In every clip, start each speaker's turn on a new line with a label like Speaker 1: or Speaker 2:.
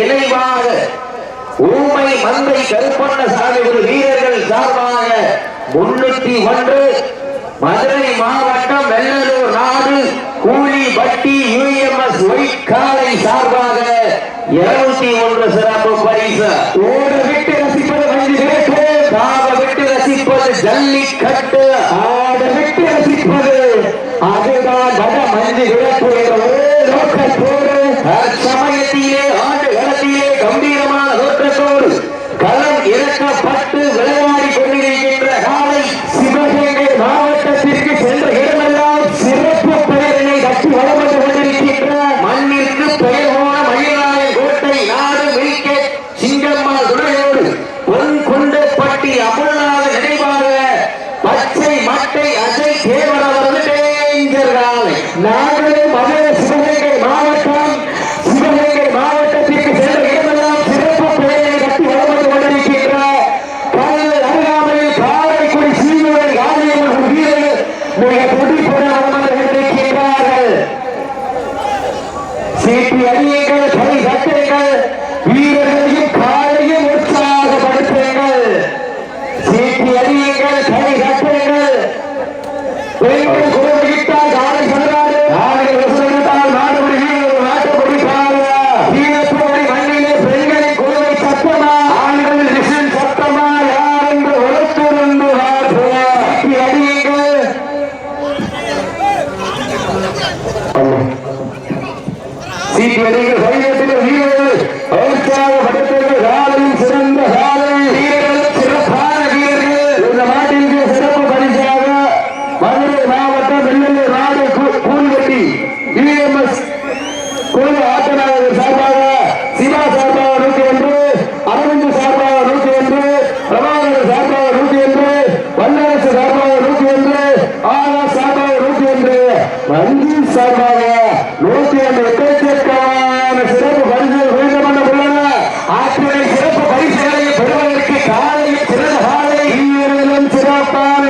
Speaker 1: இணைவாக ஊமை மந்தை கருப்பண்ண சாமி ஒரு வீரர்கள் சார்பாக முன்னூத்தி ஒன்று மதுரை மாவட்டம் வெள்ளலூர் நாடு கூலி பட்டி யூஎம்எஸ் ஒயிட் காலை சார்பாக இருநூத்தி ஒன்று சிறப்பு பரிசு.
Speaker 2: ஓட விட்டு ரசிப்பது
Speaker 1: காவ விட்டு ரசிப்பது ஜல்லிக்கட்டு.
Speaker 2: ওই சார்பாக நூத்தி ஐந்து எக்கத்திற்கான சிறப்பு பரிசுகள் வழங்கப்பட உள்ளன ஆற்றினை சிறப்பு பரிசுகளை பெறுவதற்கு காலையில் சிறந்த காலை ஈரலும் சிறப்பான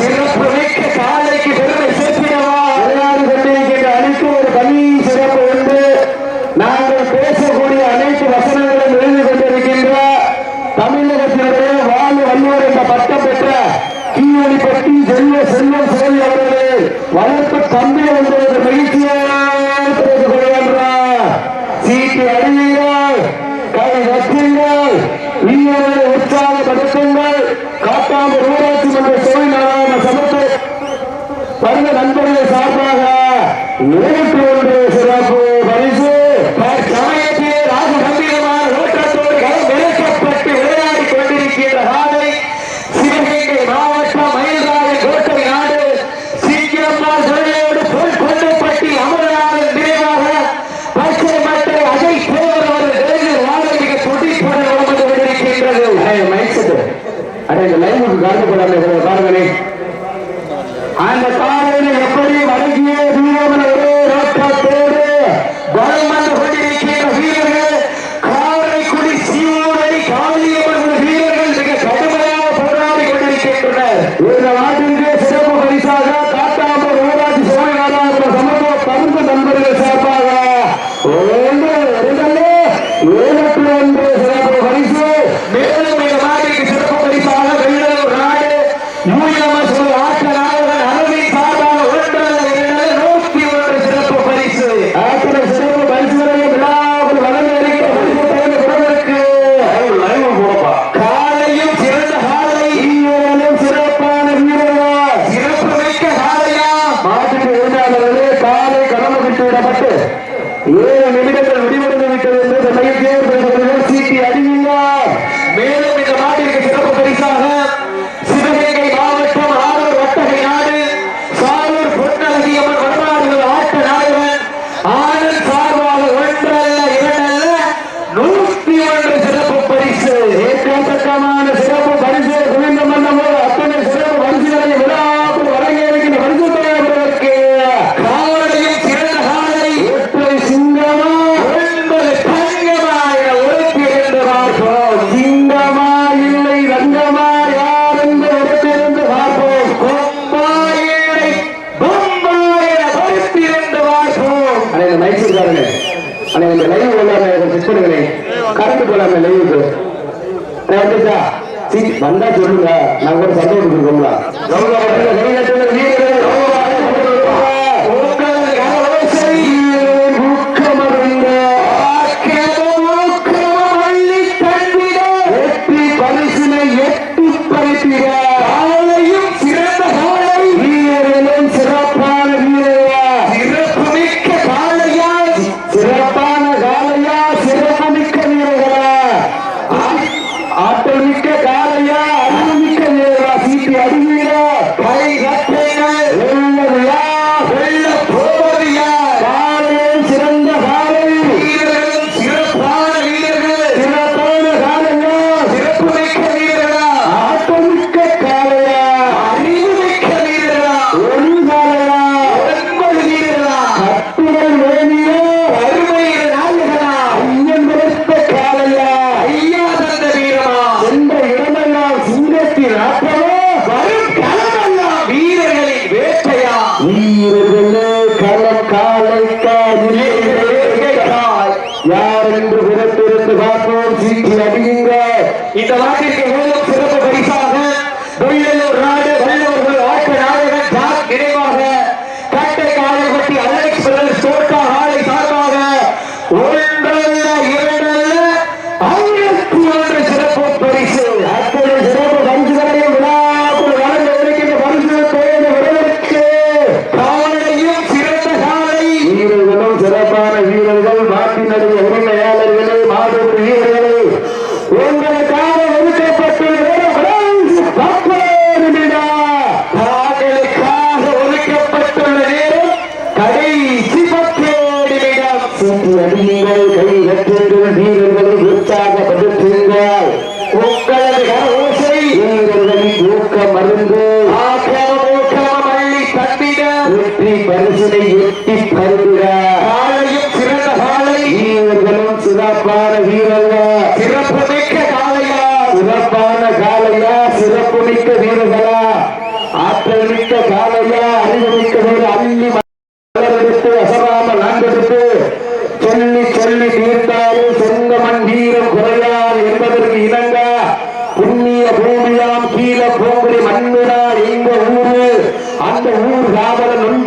Speaker 2: சிறப்பு மிக்க காலைக்கு பெருமை சேர்த்திடவா. விளையாடி கொண்டிருக்கின்ற அனைத்து ஒரு தனி சிறப்பு உண்டு. நாங்கள் பேசக்கூடிய அனைத்து வசனங்களும் எழுதி கொண்டிருக்கின்ற தமிழகத்தினுடைய வாழ் வள்ளுவர் என்ற பட்டம் பெற்ற கீழடி பட்டி செல்வ செல்வம் சோழி அவர்களே வளர்ப்பு தந்தை அன்றைக்கு லைவுக்கு கலந்து கொள்ளாமல் பாருங்களேன் அந்த
Speaker 1: উঙ্গল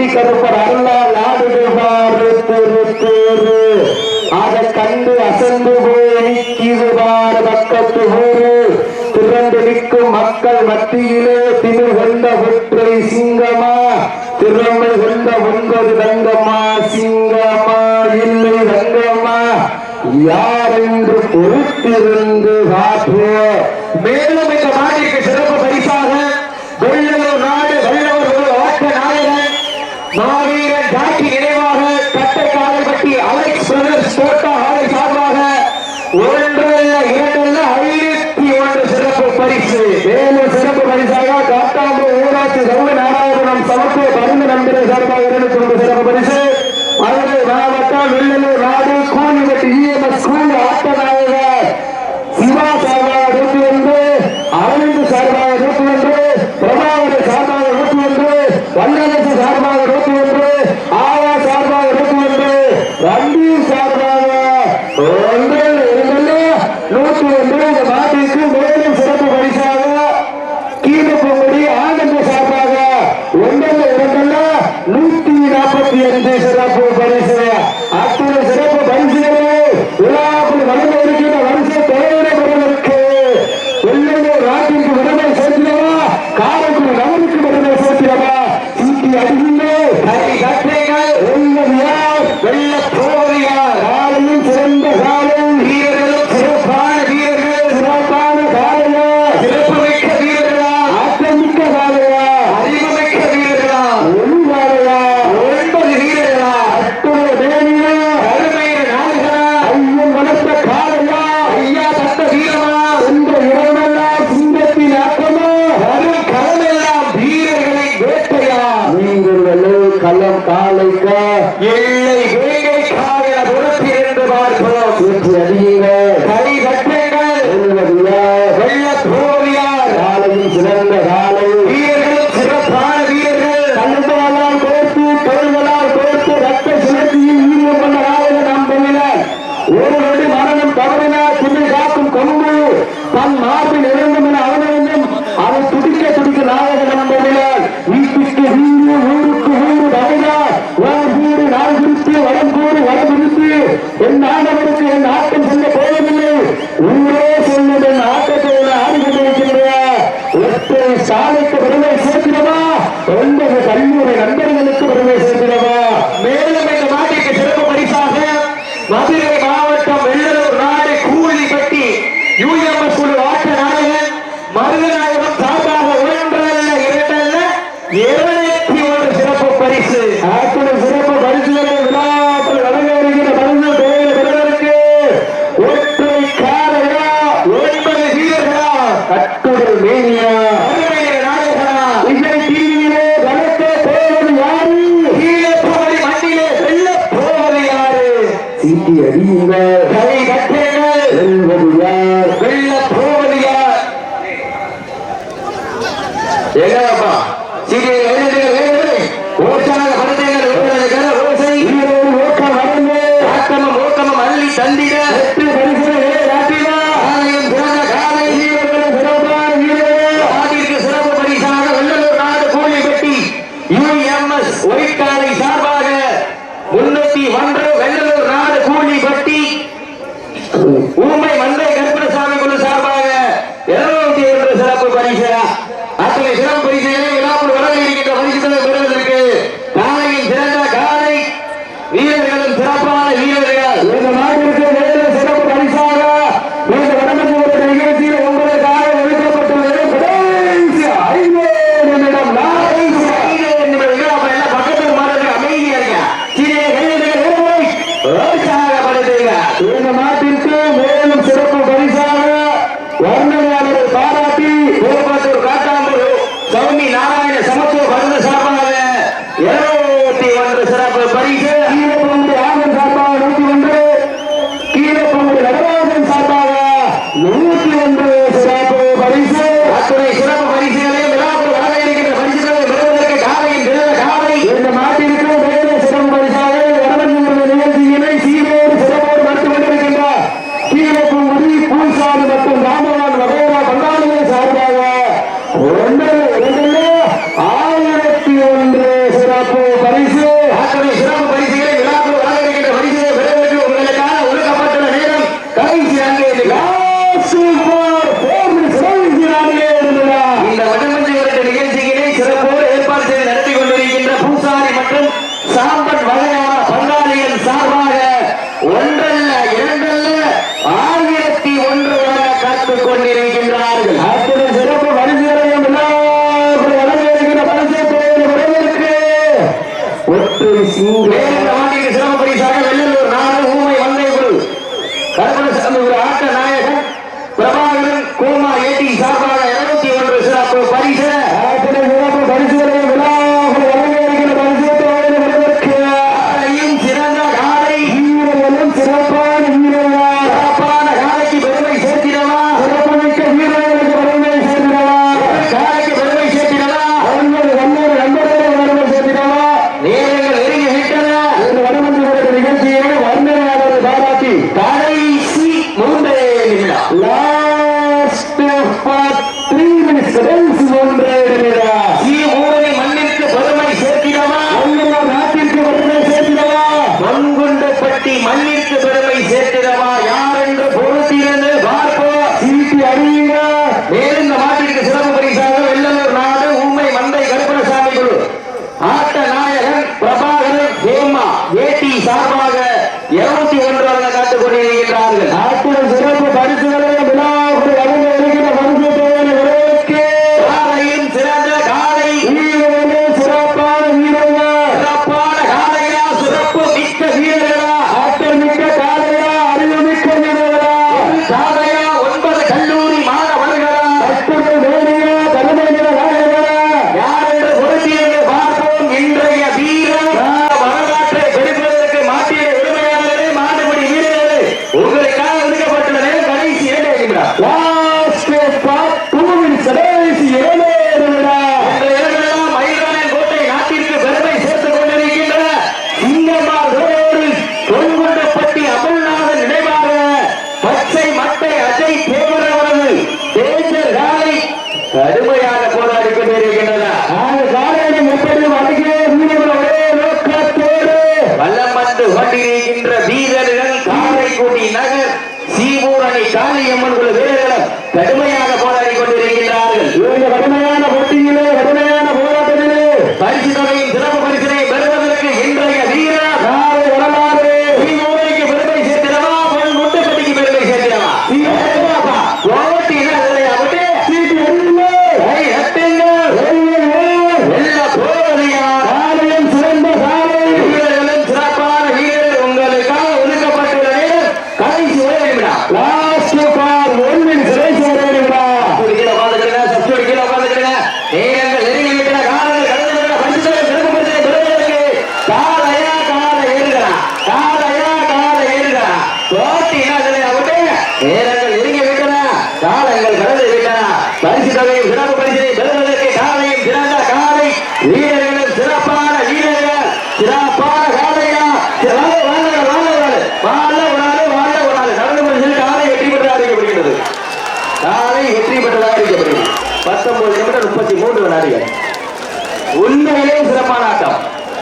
Speaker 1: முத்தி கருப்பர் அருள நாடுபாடு ஆக கண்டு அசந்து போயிடுவார் பக்கத்து ஊரு. திறந்து நிற்கும் மக்கள் மத்தியிலே திமிர் கொண்ட ஒற்றை சிங்கமா? திறமை கொண்ட ஒன்பது தங்கம்மா சிங்கமா? இல்லை தங்கம்மா யார் என்று பொறுத்திருந்து காட்டுவோம்
Speaker 2: மேலும் বাইরে চলে வங்கிக்காரை சார்பாக முன்னூத்தி ஒன்று
Speaker 1: ஓம் Yeah.